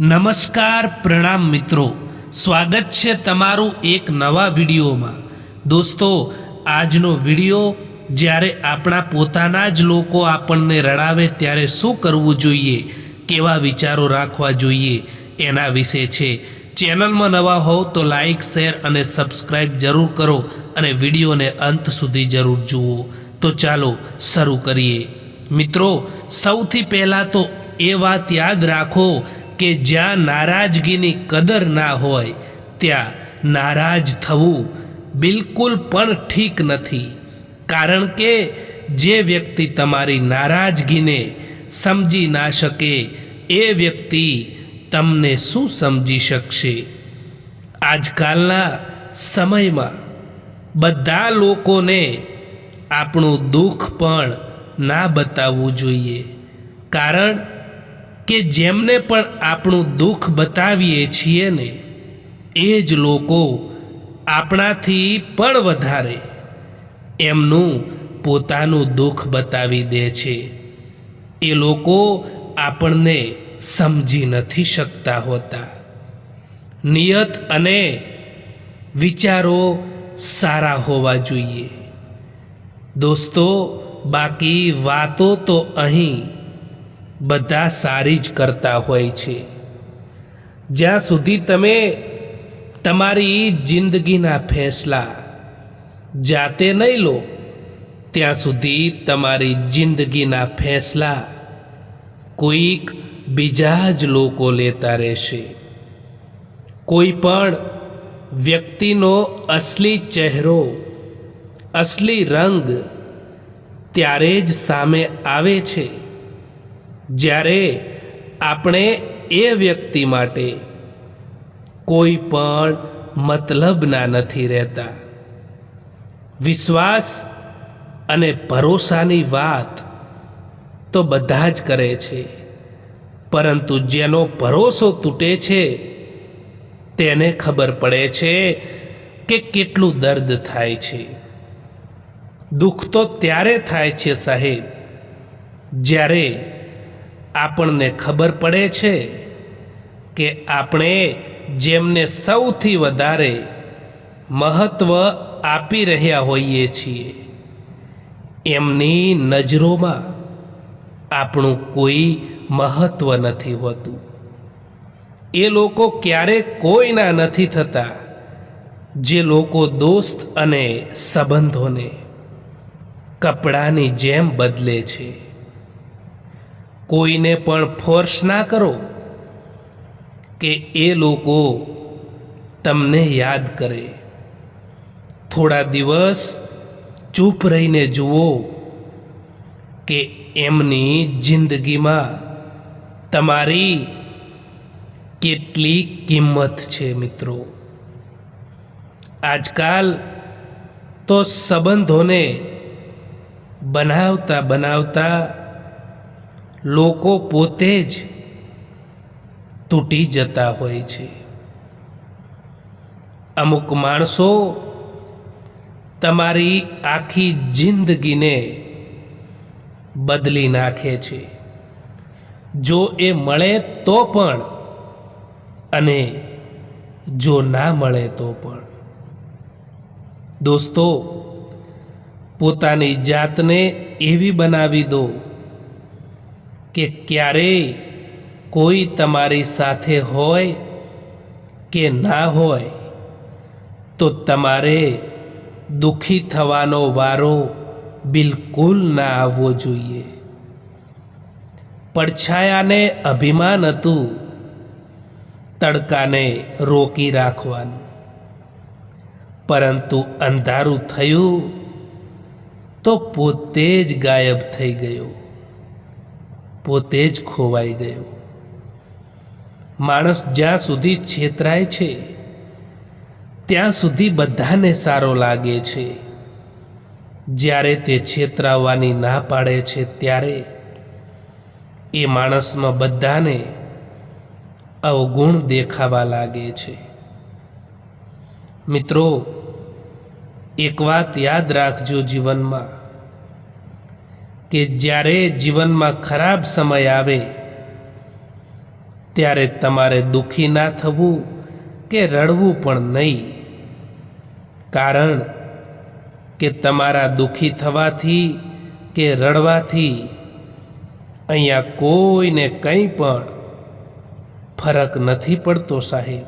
નમસ્કાર પ્રણામ મિત્રો. સ્વાગત છે તમારું એક નવા વિડીયોમાં. દોસ્તો, આજનો વીડિયો જ્યારે આપણા પોતાના જ લોકો આપણને રડાવે ત્યારે શું કરવું જોઈએ? કેવા વિચારો રાખવા જોઈએ? એના વિશે છે. ચેનલમાં નવા હોવ તો લાઈક, શેર અને સબસ્ક્રાઈબ જરૂર કરો અને વિડીયોને અંત સુધી જરૂર જુઓ. તો ચાલો શરૂ કરીએ. મિત્રો, સૌથી પહેલાં તો એ વાત યાદ રાખો કે જ્યાં નારાજગીની કદર ના હોય, ત્યાં નારાજ થવું બિલકુલ પણ ઠીક નથી. કારણ કે જે વ્યક્તિ તમારી નારાજગીને સમજી ના શકે, એ વ્યક્તિ તમને શું સમજી શકશે? આજકાલના સમયમાં બધા લોકોને આપણું દુઃખ પણ ના બતાવવું જોઈએ. કારણ કે જેમને પણ આપણું દુઃખ બતાવીએ છીએ ને, એ જ લોકો આપણાથી પણ વધારે એમનું પોતાનું દુઃખ બતાવી દે છે. એ લોકો આપણને સમજી નથી શકતા હોતા. નિયત અને વિચારો સારા હોવા જોઈએ. દોસ્તો, બાકી વાતો તો અહીં બધા સારી જ કરતા હોય છે. જ્યાં સુધી તમે તમારી જિંદગીના ફેંસલા જાતે નહીં લો, ત્યાં સુધી તમારી જિંદગીના ફેંસલા કોઈક બીજા જ લોકો લેતા રહેશે. કોઈ પણ વ્યક્તિનો અસલી ચહેરો, અસલી રંગ ત્યારે જ સામે આવે છે. જ્યારે આપણે એ વ્યક્તિ માટે કોઈ પણ મતલબના નથી રહેતા. વિશ્વાસ અને ભરોસાની વાત તો બધા જ કરે છે. પરંતુ જેનો ભરોસો તૂટે છે, તેને ખબર પડે છે કે કેટલું દર્દ થાય છે. દુઃખ તો ત્યારે થાય છે સાહેબ, જ્યારે આપણને ખબર પડે છે કે આપણે જેમને સૌથી વધારે મહત્ત્વ આપી રહ્યા હોઈએ છીએ, એમની નજરોમાં આપણું કોઈ મહત્ત્વ નથી હોતું. એ લોકો ક્યારે કોઈના નથી થતા જે લોકો દોસ્ત અને સંબંધોને કપડાની જેમ બદલે છે. કોઈને પણ ફોર્સ ના કરો કે એ લોકો તમને યાદ કરે. થોડા દિવસ ચૂપ રહીને જુઓ કે એમની જિંદગીમાં તમારી કેટલી કિંમત છે મિત્રો. આજકાલ તો સંબંધોને બનાવતા બનાવતા લોકો પોતે જ તૂટી જતા હોય છે. અમુક માણસો તમારી આખી જિંદગીને બદલી નાખે છે. જો એ મળે તો પણ અને જો ના મળે તો પણ. દોસ્તો, પોતાની જાતને એવી બનાવી દો કે ક્યારેય કોઈ તમારી સાથે હોય કે ના હોય, તો તમારે દુઃખી થવાનો વારો બિલકુલ ના આવવો જોઈએ. પડછાયાને અભિમાન હતું, તડકાને રોકી રાખવાનું. પરંતુ અંધારું થયું, તો પોતે જ ગાયબ થઈ ગયો. પોતે જ ખોવાઈ ગયો. માણસ જ્યાં સુધી છેતરાય છે, ત્યાં સુધી બધાને સારો લાગે છે. જ્યારે તે છેતરાવાની ના પાડે છે, ત્યારે એ માણસમાં બધાને અવગુણ દેખાવા લાગે છે. મિત્રો, એક વાત યાદ રાખજો જીવનમાં. કે જ્યારે જીવનમાં ખરાબ સમય આવે, ત્યારે તમારે દુઃખી ના થવું કે રડવું પણ નહીં. કારણ કે તમારા દુઃખી થવાથી કે રડવાથી અહીંયા કોઈને કંઈ પણ ફરક નથી પડતો સાહેબ.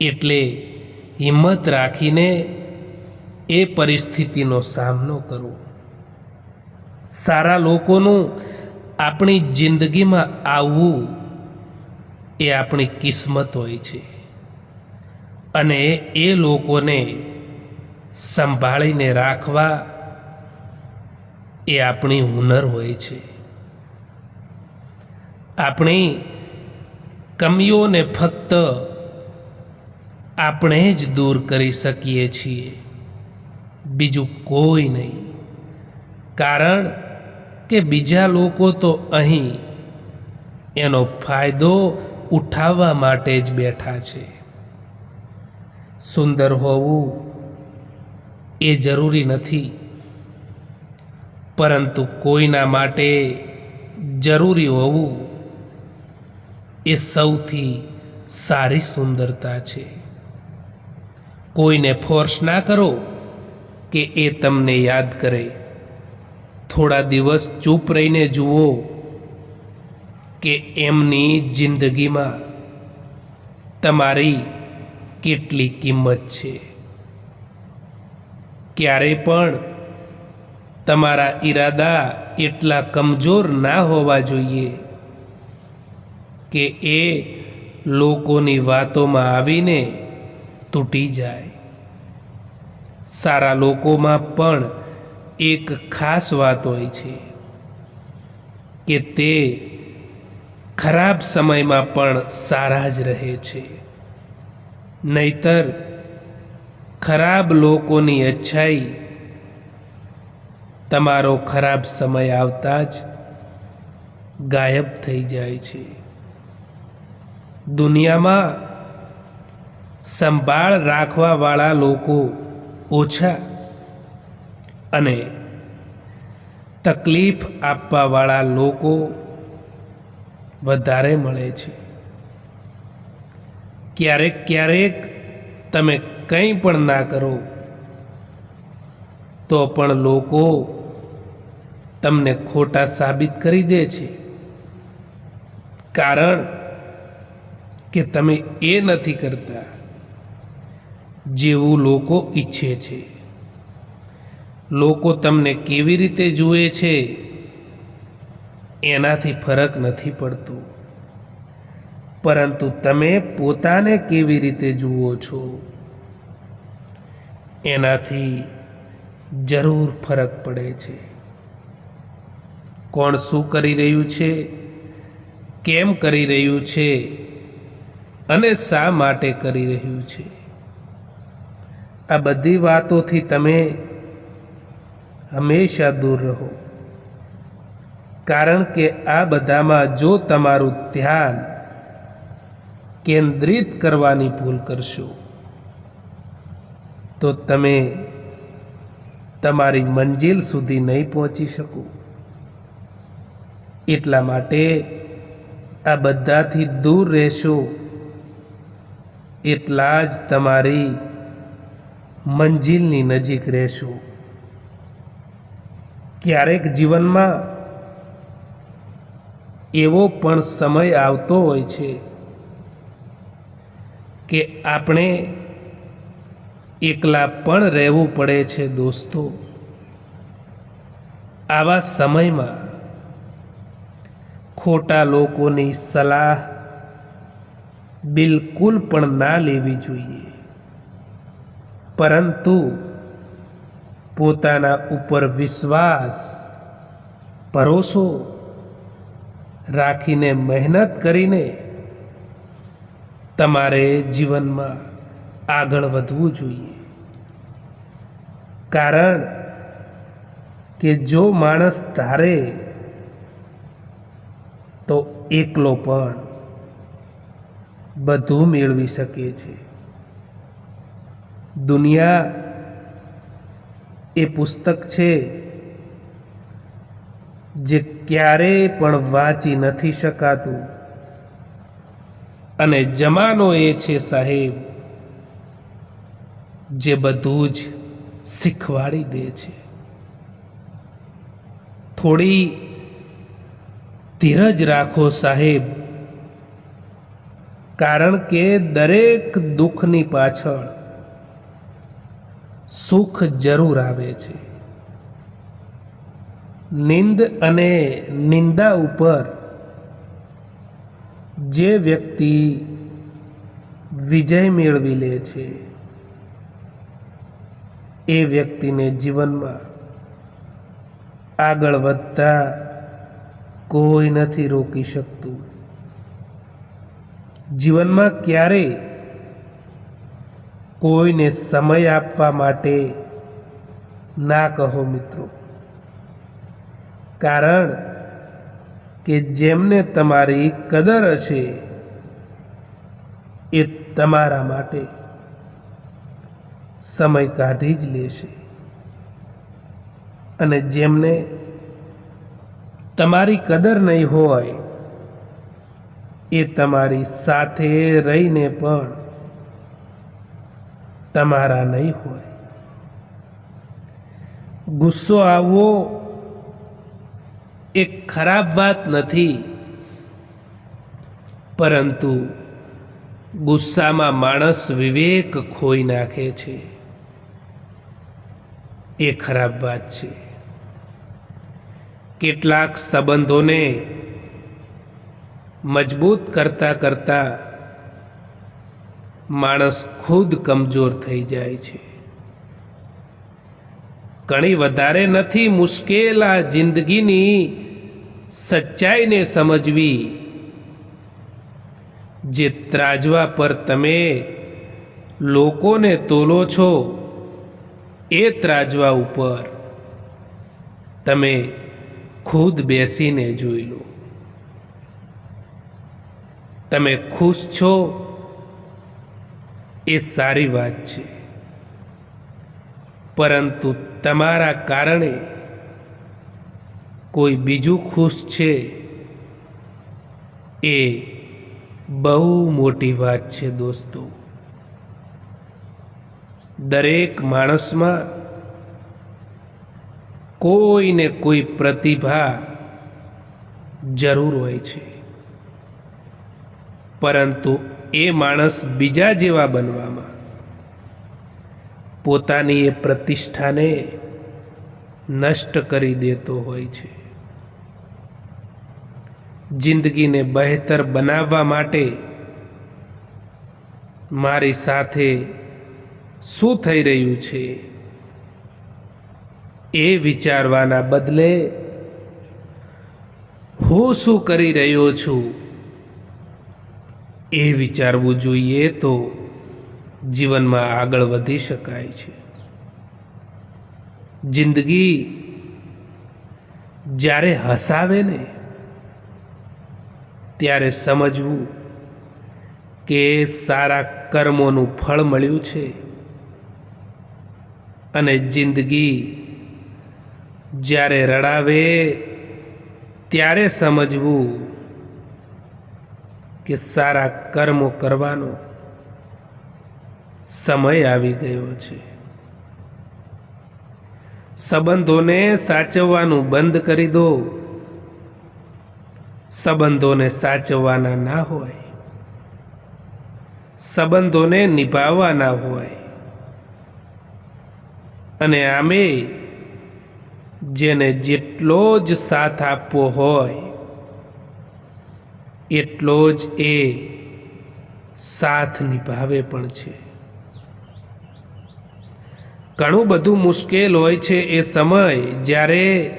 એટલે હિંમત રાખીને એ પરિસ્થિતિનો સામનો કરો સારા લોકોનું આપણી જિંદગીમાં આવવું એ આપણી કિસ્મત હોય છે. અને એ લોકોને સંભાળીને રાખવા એ આપણી હુનર હોય છે. આપણી કમીઓને ફક્ત આપણે જ દૂર કરી શકીએ છીએ. બીજું કોઈ નહીં. કારણ કે બીજા લોકો તો અહીં એનો ફાયદો ઉઠાવવા માટે જ બેઠા છે. સુંદર હોવું એ જરૂરી નથી, પરંતુ કોઈના માટે જરૂરી હોવું એ સૌથી સારી સુંદરતા છે. કોઈને ફોર્સ ના કરો કે એ તમને યાદ કરે. થોડા દિવસ ચૂપ રહીને જુઓ કે એમની જિંદગીમાં તમારી કેટલી કિંમત છે. ક્યારે પણ તમારા ઈરાદા એટલા કમજોર ના હોવા જોઈએ કે એ લોકોની વાતોમાં આવીને તૂટી જાય. સારા લોકોમાં પણ એક ખાસ વાત હોય છે કે તે ખરાબ સમયમાં પણ સારા જ રહે છે. નહીતર ખરાબ લોકોની અચ્છાઈ તમારો ખરાબ સમય આવતા જ ગાયબ થઈ જાય છે. દુનિયામાં સંભાળ રાખવાવાળા લોકો ઓછા અને તકલીફ આપવાવાળા લોકો વધારે મળે છે. ક્યારેક ક્યારેક તમે કંઈ પણ ના કરો, તો પણ લોકો તમને ખોટા સાબિત કરી દે છે. કારણ કે તમે એ નથી કરતા જેવું લોકો ઈચ્છે છે. લોકો તમને કેવી રીતે જુએ છે, એનાથી ફરક નથી પડતો. પરંતુ તમે પોતાને કેવી રીતે જુઓ છો, એનાથી જરૂર ફરક પડે છે. કોણ શું કરી રહ્યું છે, કેમ કરી રહ્યું છે, અને શા માટે કરી રહ્યું છે? આ બધી વાતોથી તમે હંમેશા દૂર રહો. કારણ કે આ બધામાં જો તમારું ધ્યાન કેન્દ્રિત કરવાની ભૂલ કરશો, તો તમે તમારી મંજિલ સુધી નહીં પહોંચી શકો. એટલા માટે આ બધાથી દૂર રહેશો એટલા જ તમારી મંજિલની નજીક રહેશો. ક્યારેક જીવનમાં એવો પણ સમય આવતો હોય છે કે આપણે એકલા પણ રહેવું પડે છે દોસ્તો. આવા સમયમાં ખોટા લોકોની સલાહ બિલકુલ પણ ના લેવી જોઈએ. પરંતુ પોતાના ઉપર વિશ્વાસ, ભરોસો રાખીને મહેનત કરીને તમારે જીવનમાં આગળ વધવું જોઈએ. કારણ કે જો માણસ ધારે, તો એકલો પણ બધું મેળવી શકે છે. દુનિયા એ પુસ્તક છે જે ક્યારેય પણ વાંચી નથી શકાતું. અને જમાનો એ છે સાહેબ, જે બધું જ શીખવાડી દે છે. થોડી ધીરજ રાખો સાહેબ, કારણ કે દરેક દુઃખની પાછળ સુખ જરૂર આવે છે. નિંદ અને નિંદા ઉપર જે વ્યક્તિ વિજય મેળવી લે છે, એ વ્યક્તિને જીવનમાં આગળ વધતા કોઈ નથી રોકી શકતું. જીવનમાં ક્યારેય કોઈને સમય આપવા માટે ના કહો મિત્રો. કારણ કે જેમને તમારી કદર હશે એ તમારા માટે સમય કાઢી જ લેશે. અને જેમને તમારી કદર નહીં હોય એ તમારી સાથે રહીને પણ તમારા નહીં હોય. ગુસ્સો આવવો એ ખરાબ વાત નથી. પરંતુ ગુસ્સામાં માણસ વિવેક ખોઈ નાખે છે. એ ખરાબ વાત છે. કેટલાક સંબંધોને મજબૂત કરતા કરતા માણસ ખુદ કમજોર થઈ જાય છે. ઘણી વધારે નથી મુશ્કેલ આ જિંદગીની સચ્ચાઈને સમજવી. જે ત્રાજવા પર તમે લોકોને તોલો છો, એ ત્રાજવા ઉપર તમે ખુદ બેસીને જોઈ લો. તમે ખુશ છો એ સારી વાત છે. પરંતુ તમારા કારણે કોઈ બીજું ખુશ છે એ બહુ મોટી વાત છે દોસ્તો. દરેક માણસમાં કોઈને કોઈ પ્રતિભા જરૂર હોય છે. પરંતુ એ માણસ બીજા જેવા બનવામાં પોતાની એ પ્રતિષ્ઠાને નષ્ટ કરી દેતો હોય છે. જિંદગીને બહેતર બનાવવા માટે મારી સાથે શું થઈ રહ્યું છે એ વિચારવાના બદલે હું શું કરી રહ્યો છું એ વિચારવું જોઈએ તો જીવનમાં આગળ વધી શકાય છે. જિંદગી જ્યારે હસાવે ને, ત્યારે સમજવું કે સારા કર્મોનું ફળ મળ્યું છે અને જિંદગી જ્યારે રડાવે, ત્યારે સમજવું કે સારા કર્મો કરવાનો સમય આવી ગયો છે. સંબંધોને સાચવવાનું બંધ કરી દો. સંબંધોને સાચવવાના ના હોય. સંબંધોને નિભાવવાના હોય. અને આમે જેને જેટલો જ સાથ આપવો હોય એટલો જ એ સાથ નિભાવે પણ છે. ઘણું બધું મુશ્કેલ હોય છે એ સમય જ્યારે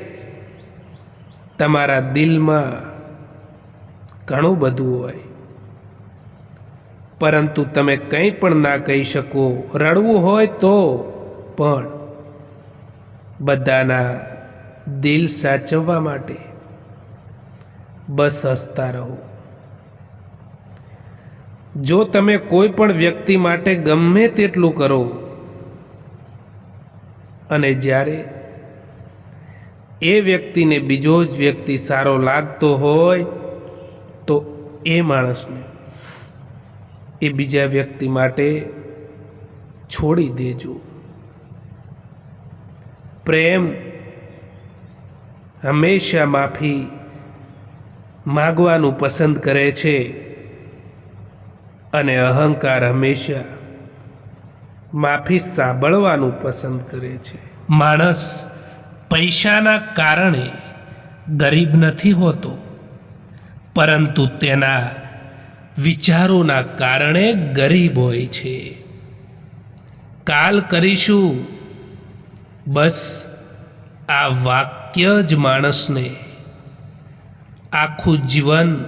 તમારા દિલમાં ઘણું બધું હોય. પરંતુ તમે કંઈ પણ ના કહી શકો, રડવું હોય તો પણ બધાના દિલ સાચવવા માટે બસ હસતા રહો. જો તમે કોઈ પણ વ્યક્તિ માટે ગમે તેટલું કરો, અને જ્યારે એ વ્યક્તિને બીજો જ વ્યક્તિ સારો લાગતો હોય, તો એ માણસને એ બીજા વ્યક્તિ માટે છોડી દેજો. પ્રેમ હંમેશા માફી માગવાનું પસંદ કરે છે. અને અહંકાર હંમેશા માફી સાંભળવાનું પસંદ કરે છે. માણસ પૈસાના કારણે ગરીબ નથી હોતો, પરંતુ તેના વિચારોના કારણે ગરીબ હોય છે. કાલ કરીશું, બસ આ વાક્ય જ માણસને આખું જીવન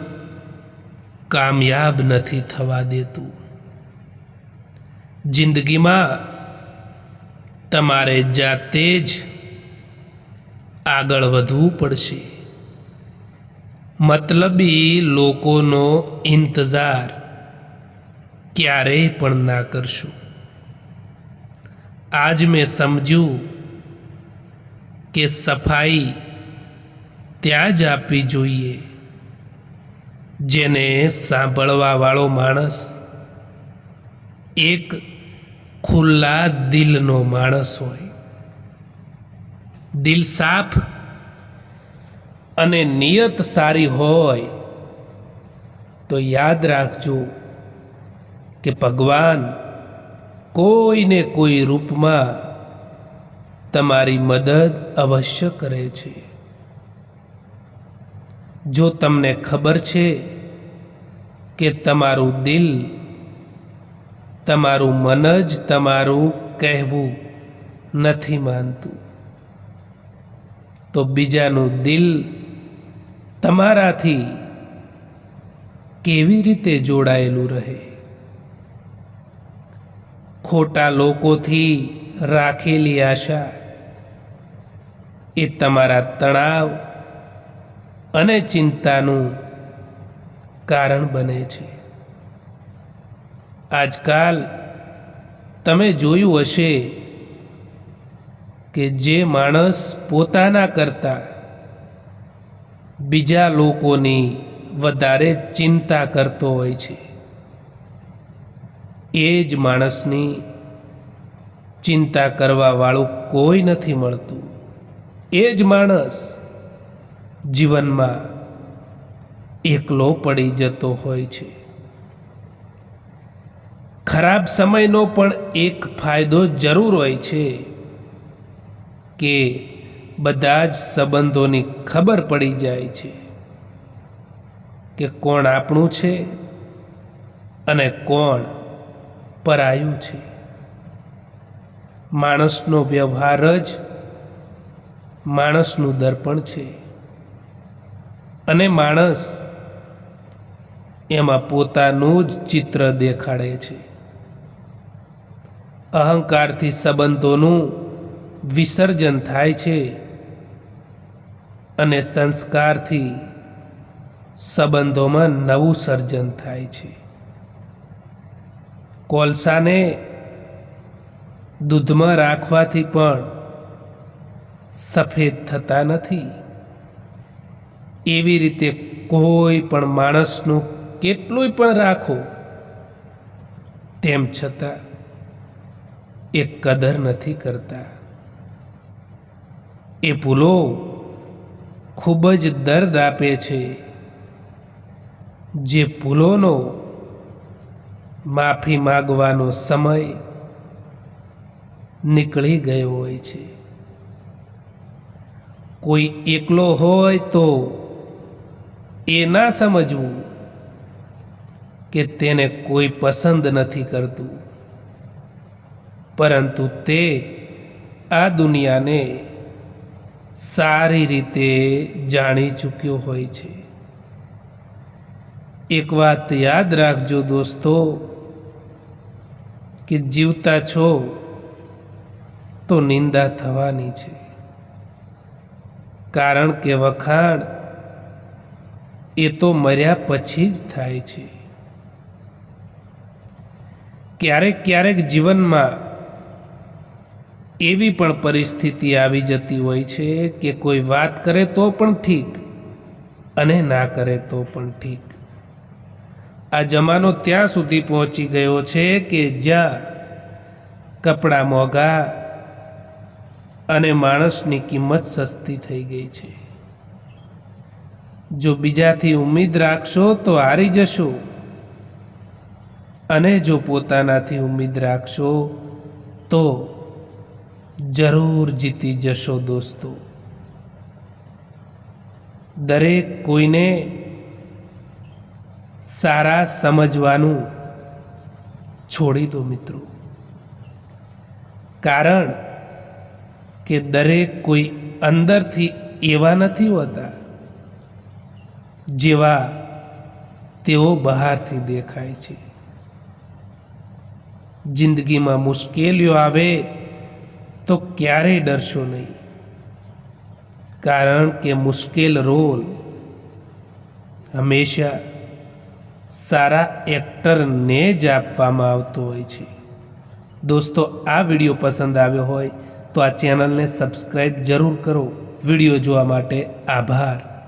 કામયાબ નથી થવા દેતું. જિંદગીમાં તમારે જાતે જ આગળ વધવું પડશે. મતલબી લોકોનો ઇંતજાર ક્યારેય પણ ના કરશો. આજ મેં સમજ્યું કે સફાઈ ત્યાં જ આપવી જોઈએ. જેને સાંભળવાવાળો માણસ એક ખુલ્લા દિલનો માણસ હોય. દિલ સાફ અને નિયત સારી હોય તો યાદ રાખજો કે ભગવાન કોઈને કોઈ રૂપમાં તમારી મદદ અવશ્ય કરે છે. જો તમને ખબર છે કે તમારું દિલ, તમારું મન જ તમારું કહેવું નથી માનતું, તો બીજાનું દિલ તમારાથી કેવી રીતે જોડાયેલું રહે? ખોટા લોકોથી રાખેલી આશા એ તમારા તણાવ અને ચિંતાનું કારણ બને છે. આજકાલ તમે જોયું હશે કે જે માણસ પોતાના કરતા બીજા લોકોની વધારે ચિંતા કરતો હોય છે, એ જ માણસની ચિંતા કરવાવાળું કોઈ નથી મળતું. એ જ માણસ જીવનમાં એકલો પડી જતો હોય છે. ખરાબ સમયનો પણ એક ફાયદો જરૂર હોય છે કે બધા જ સંબંધોની ખબર પડી જાય છે કે કોણ આપણું છે અને કોણ પરાયું છે. માણસનો વ્યવહાર જ માણસનું દર્પણ છે. અને માણસ એમાં પોતાનું જ ચિત્ર દેખાડે છે. અહંકારથી સંબંધોનું વિસર્જન થાય છે અને સંસ્કારથી સંબંધોમાં નવું સર્જન થાય છે. કોલસાને દૂધમાં રાખવાથી પણ સફેદ થતા નથી. એવી રીતે કોઈ પણ માણસનું કેટલુંય પણ રાખો, તેમ છતાં એ કદર નથી કરતા. એ ભૂલો ખૂબ જ દર્દ આપે છે. જે ભૂલોનો માફી માગવાનો સમય નીકળી ગયો હોય છે. કોઈ એકલો હોય તો એ ના સમજવું કે તેને કોઈ પસંદ નથી કરતું. પરંતુ તે આ દુનિયાને સારી રીતે જાણી ચૂક્યો હોય છે. એક વાત યાદ રાખજો દોસ્તો, કે જીવતા છો તો નિંદા થવાની છે. કારણ કે વખાણ એ તો મર્યા પછી જ થાય છે. ક્યારેક ક્યારેક જીવનમાં એવી પણ પરિસ્થિતિ આવી જતી હોય છે કે કોઈ વાત કરે તો પણ ઠીક અને ના કરે તો પણ ઠીક. આ જમાનો ત્યાં સુધી પહોંચી ગયો છે કે જ્યાં કપડાં મોંઘા અને માણસની કિંમત સસ્તી થઈ ગઈ છે. જો બીજાથી ઉમ્મીદ રાખશો તો હારી જશો. અને જો પોતાનાથી ઉમ્મીદ રાખશો તો જરૂર જીતી જશો દોસ્તો. દરેક કોઈને સારા સમજવાનું છોડી દો મિત્રો. કારણ કે દરેક કોઈ અંદરથી એવા નથી હોતા. જેવા તેઓ બહારથી દેખાય છે. જિંદગીમાં મુશ્કેલીઓ આવે તો ક્યારેય ડરશો નહીં. કારણ કે મુશ્કેલ રોલ હંમેશા સારા એક્ટરને જ આપવામાં આવતો હોય છે. દોસ્તો, આ વીડિયો પસંદ આવ્યો હોય તો આ ચેનલને સબસ્ક્રાઈબ જરૂર કરો. વીડિયો જોવા માટે આભાર.